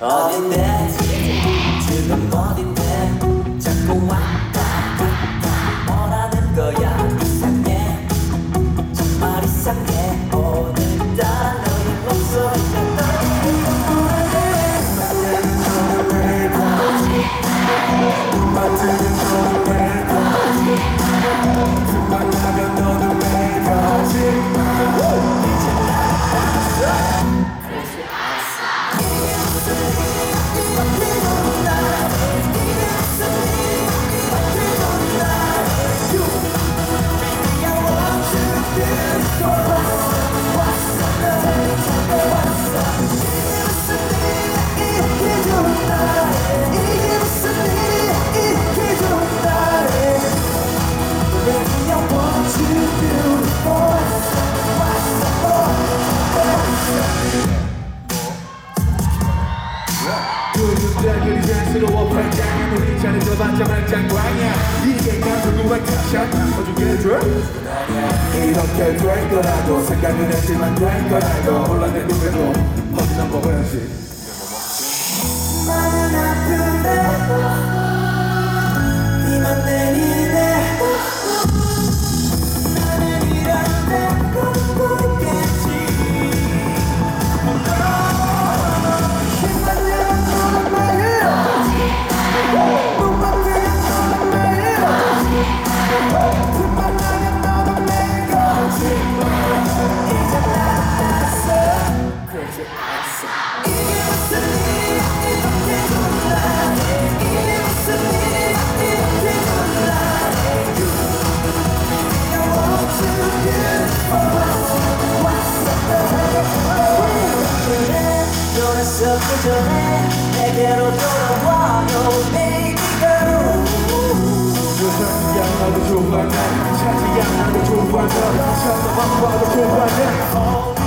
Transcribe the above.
어딘데? 지금 어딘데? 자꾸 왔다 갔다 뭐라는 거야? 이상해 정말 이상해 그들이 자연스러워 발장한 우리 자리에서 반짝한 장광이야 이게 감정과 가샷 어중에 돼 이렇게 될 거라고 생각은 했지만 될 거라고 몰라 내 눈에도. 퍼지는 법이지 내게로 돌아와요 baby girl 세상이 안 나도 좋아 난 차지 안 나도 좋아 너 찾아봐 봐도 좋아 난